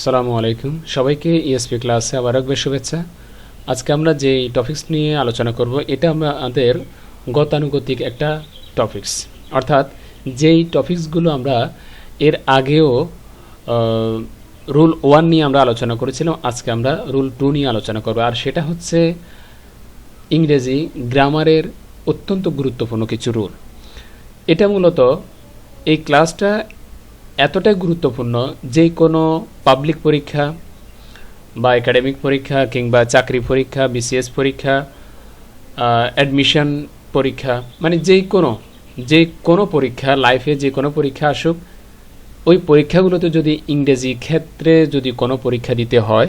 আসসালামু আলাইকুম। সবাইকে ইএসপি ক্লাসে আবার একবার শুভেচ্ছা। আজকে আমরা যে টপিক্স নিয়ে আলোচনা করব, এটা আমাদের গতানুগতিক একটা টপিক্স অর্থাৎ যেই টপিক্সগুলো আমরা এর আগেও রুল ওয়ান নিয়ে আমরা আলোচনা করেছিলাম, আজকে আমরা রুল টু নিয়ে আলোচনা করব। আর সেটা হচ্ছে ইংরেজি গ্রামারের অত্যন্ত গুরুত্বপূর্ণ কিছু রুল এটা মূলত এই ক্লাসটা এতটাই গুরুত্বপূর্ণ যে কোনো পাবলিক পরীক্ষা বা একাডেমিক পরীক্ষা কিংবা চাকরি পরীক্ষা বিসিএস পরীক্ষা অ্যাডমিশন পরীক্ষা মানে যেই কোনো, যে কোনো পরীক্ষা লাইফে যে কোনো পরীক্ষা আসুক, ওই পরীক্ষাগুলোতে যদি ইংরেজি ক্ষেত্রে যদি কোনো পরীক্ষা দিতে হয়,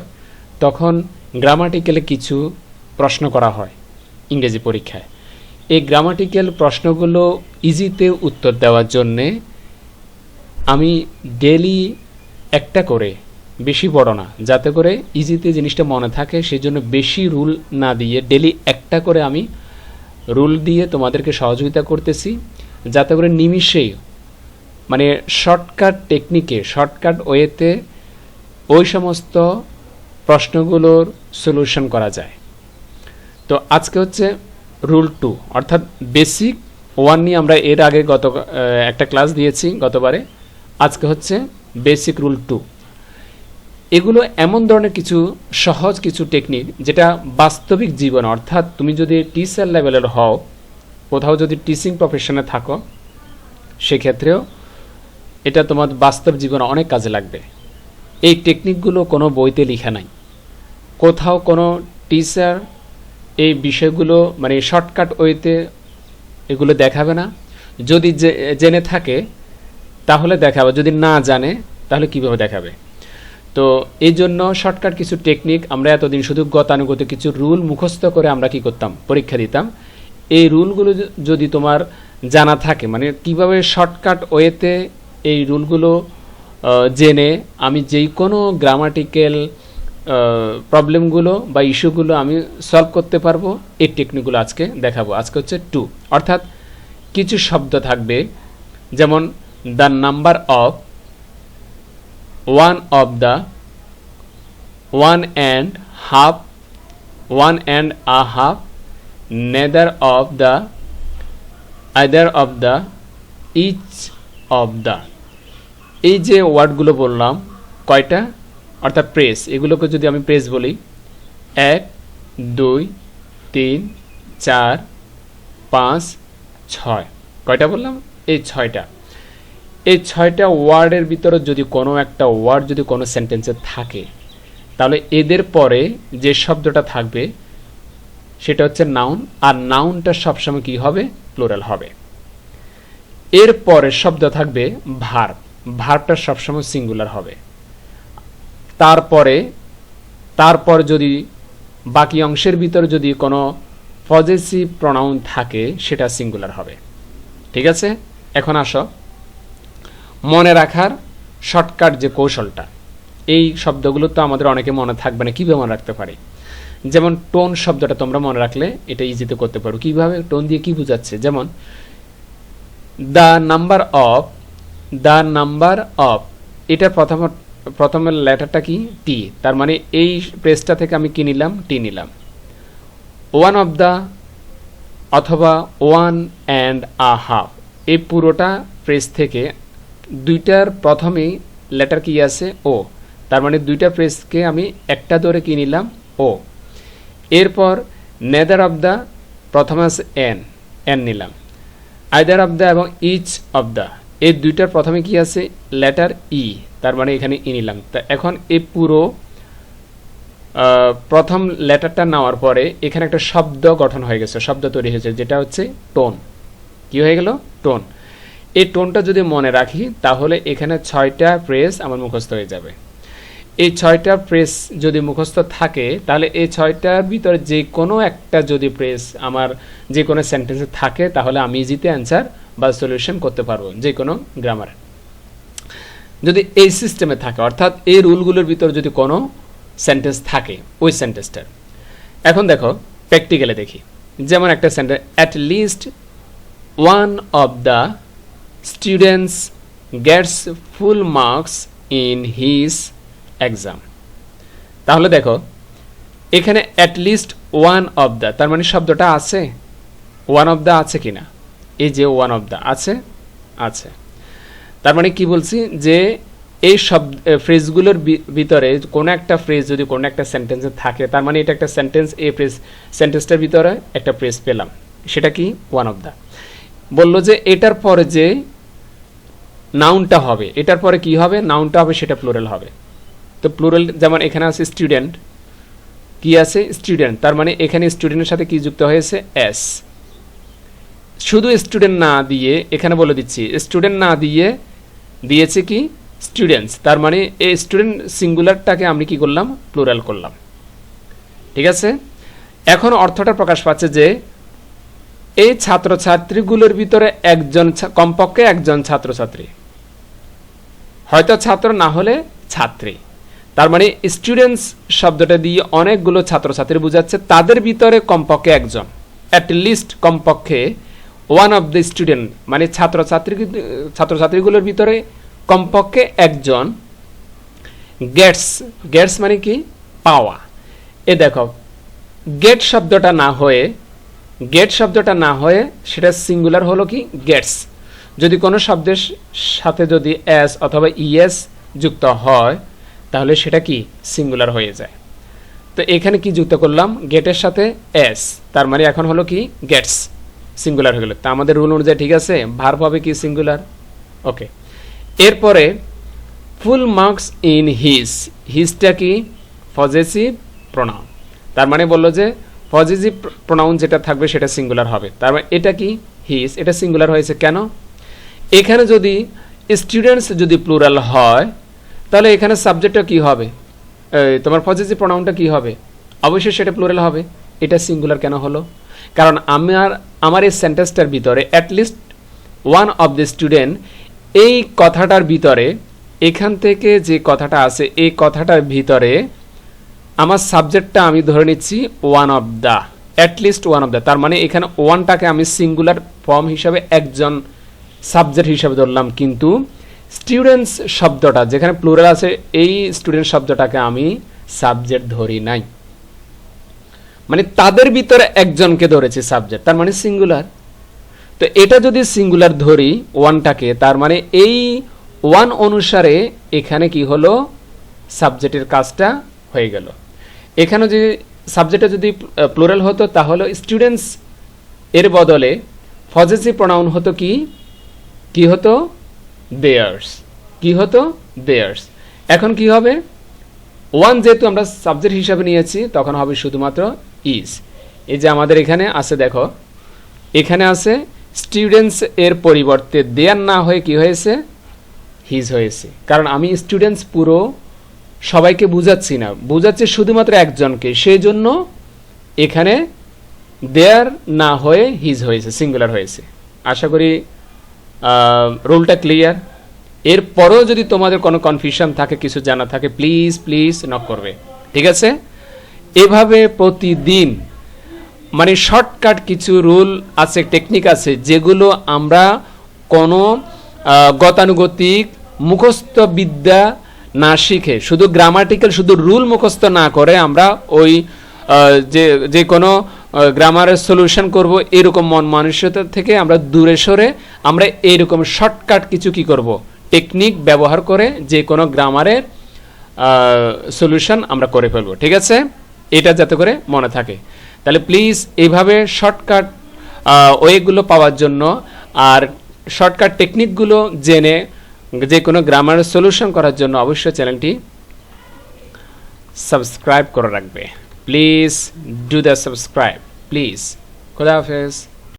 তখন গ্রামাটিক্যালে কিছু প্রশ্ন করা হয় ইংরেজি পরীক্ষায়। এই গ্রামাটিক্যাল প্রশ্নগুলো ইজিতে উত্তর দেওয়ার জন্যে আমি ডেলি একটা করে, বেশি বড় না, যাতে করে ইজিতে জিনিসটা মনে থাকে সেই জন্য বেশি রুল না দিয়ে ডেলি একটা করে আমি রুল দিয়ে তোমাদেরকে সহযোগিতা করতেছি, যাতে করে নিমিষেই মানে শর্টকাট টেকনিকে শর্টকাট ওয়েতে ওই সমস্ত প্রশ্নগুলোর সলিউশন করা যায়। তো আজকে হচ্ছে রুল টু অর্থাৎ বেসিক ওয়ান নিয়ে আমরা এর আগে গত একটা ক্লাস দিয়েছি গতবারে। আজকে হচ্ছে বেসিক রুল টু এগুলো এমন ধরনের কিছু সহজ কিছু টেকনিক যেটা বাস্তবিক জীবন, অর্থাৎ তুমি যদি টিচার লেভেলের হও, কোথাও যদি টিচিং প্রফেশনে থাকো, সেক্ষেত্রেও এটা তোমার বাস্তব জীবনে অনেক কাজে লাগবে। এই টেকনিকগুলো কোনো বইতে লেখা নাই। কোথাও কোনো টিচার এই বিষয়গুলো মানে শর্টকাট ওয়েতে এগুলো দেখাবে না। যদি জেনে থাকে তাহলে দেখাবে। যদি না জানে, তাহলে কীভাবে দেখাবে? তো এই জন্য শর্টকাট কিছু টেকনিক আমরা এতদিন শুধু গতানুগত কিছু রুল মুখস্থ করে আমরা কি করতাম? পরীক্ষা দিতাম। এই রুলগুলো যদি তোমার জানা থাকে মানে কীভাবে শর্টকাট ওয়েতে এই রুলগুলো জেনে আমি যেই কোনো গ্রামাটিক্যাল প্রবলেমগুলো বা ইস্যুগুলো আমি সলভ করতে পারব, এই টেকনিকগুলো আজকে দেখাবো। আজকে হচ্ছে টু অর্থাৎ কিছু শব্দ থাকবে, যেমন the number of one of the one and half one and a half neither of the either of the each of the এই যে ওয়ার্ডগুলো বললাম কয়টা অর্থাৎ প্রেস এগুলোকে যদি আমি প্রেস বলি এক দুই তিন চার পাঁচ ছয় কয়টা বললাম এই ছয়টা এই ছয়টা ওয়ার্ডের ভিতরে যদি কোনো একটা ওয়ার্ড যদি কোনো সেন্টেন্সে থাকে, তাহলে এদের পরে যে শব্দটা থাকবে, সেটা হচ্ছে নাউন আর নাউনটা সবসময় কি হবে? প্লোরাল হবে। এর পরে শব্দ থাকবে ভার্ব ভার্বটা সবসময় সিঙ্গুলার হবে। তারপরে, তারপর যদি বাকি অংশের ভিতরে যদি কোনো পজেসিভ প্রনাউন থাকে, সেটা সিঙ্গুলার হবে। ঠিক আছে? এখন আসো। মনে রাখার শর্টকাট যে কৌশলটা। এই শব্দগুলো তো আমাদের অনেকে মনে থাকবে না, কীভাবে মনে রাখতে পারি? যেমন টোন শব্দটা তোমরা মনে রাখলে এটা ইজিতে করতে পারো। কীভাবে? টোন দিয়ে কী বোঝাচ্ছে? যেমন the number of the number of এটার প্রথম প্রথমের লেটারটা কি? টি তার মানে এই প্রেসটা থেকে আমি কি নিলাম? টি নিলাম। ওয়ান অফ দ্য অথবা ওয়ান অ্যান্ড আ হাফ এই পুরোটা প্রেস থেকে দুইটার প্রথমেই লেটার কি আছে ও তার মানে দুইটা প্রেসকে আমি একটা ধরে কি নিলাম ও এরপর নেদার অফ দ্য প্রথম আছে এন এন নিলাম। আইদার অফ দ্য এবং ইচ অফ দ্য এই দুইটার প্রথমে কি আছে লেটার ই তার মানে এখানে ই নিলাম। তা এখন এই পুরো প্রথম লেটারটা নেওয়ার পরে এখানে একটা শব্দ গঠন হয়ে গেছে, শব্দ তৈরি হয়েছে, যেটা হচ্ছে টোন কি হয়ে গেল? টোন এই টোনটা যদি মনে রাখি, তাহলে এখানে ছয়টা প্রেস আমার মুখস্থ হয়ে যাবে। এই ছয়টা প্রেস যদি মুখস্থ থাকে, তাহলে এই ছয়টার ভিতরে যে কোনো একটা যদি প্রেস আমার যে কোনো সেন্টেন্সে থাকে, তাহলে আমি ইজিতে অ্যান্সার বা সলিউশন করতে পারব, যে কোনো গ্রামার যদি এই সিস্টেমে থাকে, অর্থাৎ এই রুলগুলোর ভিতর যদি কোনো সেন্টেন্স থাকে, ওই সেন্টেন্সটার এখন দেখো প্র্যাকটিক্যালে দেখি। যেমন একটা sentence at least one of the students gets full marks in his exam তাহলে দেখো, এখানে অ্যাটলিস্ট ওয়ান অফ দ্য তার মানে শব্দটা আছে? ওয়ান অফ দ্য আছে কিনা? এই যে ওয়ান অফ দ্য আছে আছে। তার মানে কি বলছি? যে এই সব ফ্রেজগুলোর ভিতরে কোনো একটা ফ্রেজ যদি কোনো একটা সেন্টেন্সে থাকে, তার মানে এটা একটা সেন্টেন্স এই ফ্রেজ সেন্টেন্সটার ভিতরে একটা ফ্রেজ পেলাম। সেটা কি? ওয়ান অফ দ্য বলল যে এটার পরে যে নাউনটা হবে। এটার পরে কি হবে? নাউনটা হবে, সেটা প্লুরাল হবে। তো প্লুরাল যেমন এখানে আছে স্টুডেন্ট কি আছে? স্টুডেন্ট তার মানে এখানে স্টুডেন্টের সাথে কি যুক্ত হয়েছে? এস শুধু স্টুডেন্ট না দিয়ে, এখানে বলে দিচ্ছি স্টুডেন্ট না দিয়ে দিয়েছে কি? স্টুডেন্টস তার মানে এই স্টুডেন্ট সিঙ্গুলারটাকে আমি কি করলাম? প্লুরাল করলাম। ঠিক আছে? এখন অর্থটা প্রকাশ পাচ্ছে যে, এই ছাত্রছাত্রীগুলোর ভিতরে একজন কমপক্ষে একজন ছাত্রছাত্রী। হয়তো ছাত্র না হলে ছাত্রী। তার মানে স্টুডেন্টস শব্দটা দিয়ে অনেকগুলো ছাত্রছাত্রী বোঝাচ্ছে, তাদের ভিতরে কমপক্ষে একজন। অ্যাট লিস্ট কমপক্ষে ওয়ান অফ দ্য স্টুডেন্ট মানে ছাত্রছাত্রী, ছাত্রছাত্রীগুলোর ভিতরে কমপক্ষে একজন গেটস গেটস মানে কি? পাওয়া। এ দেখো গেট শব্দটা না হয়ে গেট শব্দটা না হয়ে সেটা সিঙ্গুলার হলো কি? গেটস যদি কোনো শব্দের সাথে যদি এস অথবা ইএস যুক্ত হয়, তাহলে সেটা কি? সিঙ্গুলার হয়ে যায়। তো এখানে কি যুক্ত করলাম? গেটের সাথে এস। তার মানে এখন হলো কি? গেটস। সিঙ্গুলার হয়ে গেল। তা আমাদের রুল অনুযায়ী ঠিক আছে? ভার পাবে কি সিঙ্গুলার? ওকে। এরপরে ফুল মার্কস ইন হিস হিসটা কি? Possessive pronoun. তার মানে বলল যে পজিটিভ প্রোনাউন যেটা থাকবে সেটা সিঙ্গুলার হবে। তার মানে এটা কি? হিস এটা সিঙ্গুলার হয়েছে কেন? এখানে যদি স্টুডেন্টস যদি প্লুরাল হয়, তাহলে এখানে সাবজেক্টটা কি হবে? তোমার পজিটিভ প্রোনাউনটা কি হবে? অবশ্যই সেটা প্লুরাল হবে। এটা সিঙ্গুলার কেন হলো? কারণ আমার আমার এই সেন্টেন্সটার ভিতরে at least one of the student এই কথাটার ভিতরে, এখান থেকে যে কথাটা আছে, এই কথাটার ভিতরে আমার সাবজেক্টটা আমি ধরে নিচ্ছি one of the at least one of the তার মানে এখানে ওয়ানটাকে আমি সিঙ্গুলার ফর্ম হিসাবে একজন সাবজেক্ট হিসাবে ধরলাম, কিন্তু স্টুডেন্টস শব্দটা, যেখানে প্লুরাল আছে, এই স্টুডেন্ট শব্দটাকে আমি সাবজেক্ট ধরি নাই। মানে তাদের ভিতরে একজনকে ধরেছি সাবজেক্ট তার মানে সিঙ্গুলার তো এটা যদি সিঙ্গুলার ধরি ওয়ানটাকে তার মানে এই ওয়ান অনুসারে এখানে কি হলো? সাবজেক্টের কাজটা হয়ে গেল। এখানে যদি সাবজেক্টটা যদি প্লুরাল হতো, তাহলে স্টুডেন্টস এর বদলে পজিটিভ প্রোনাউন হতো কি? কি হতো? দেয়ার্স কি হতো? দেয়ার্স এখন কি হবে? ওয়ান যেহেতু আমরা সাবজেক্ট হিসাবে নিয়েছি, তখন হবে শুধুমাত্র ইজ এই যে আমাদের এখানে আছে, দেখো। এখানে আছে স্টুডেন্টস এর পরিবর্তে দেয়ার না হয়ে কি হয়েছে? হিজ হয়েছে। কারণ আমি স্টুডেন্টস পুরো সবাইকে বুঝাচ্ছি না। বুঝাচ্ছি শুধুমাত্র একজনকে। সেই জন্য এখানে দেয়ার না হয়ে হিজ হয়েছে সিঙ্গুলার হয়েছে। আশা করি রুলটা ক্লিয়ার এরপরও যদি তোমাদের কোনো কনফিউশন থাকে, কিছু জানা থাকে প্লিজ প্লিজ নক করবে। ঠিক আছে? এভাবে প্রতিদিন মানে শর্টকাট কিছু রুল আছে টেকনিক আছে, যেগুলো আমরা কোনো গতানুগতিক মুখস্থ বিদ্যা না শিখে, শুধু গ্রামাটিক্যাল শুধু রুল মুখস্থ না করে আমরা ওই যে যে কোনো গ্রামারের সলিউশন করব, এরকম মন মানসিকতা থেকে আমরা দূরে সরে আমরা এইরকম শর্টকাট কিছু কি করব? টেকনিক ব্যবহার করে যে কোনো গ্রামারের সলিউশন আমরা করে ফেলব, ঠিক আছে? এটা যাতে করে মনে থাকে। তাহলে প্লিজ এইভাবে শর্টকাট ওয়েগুলো পাওয়ার জন্য আর শর্টকাট টেকনিকগুলো জেনে যে কোনো গ্রামারের সলিউশন করার জন্য অবশ্যই চ্যানেলটি সাবস্ক্রাইব করে রাখবে। Please do the subscribe please খুদা হাফেজ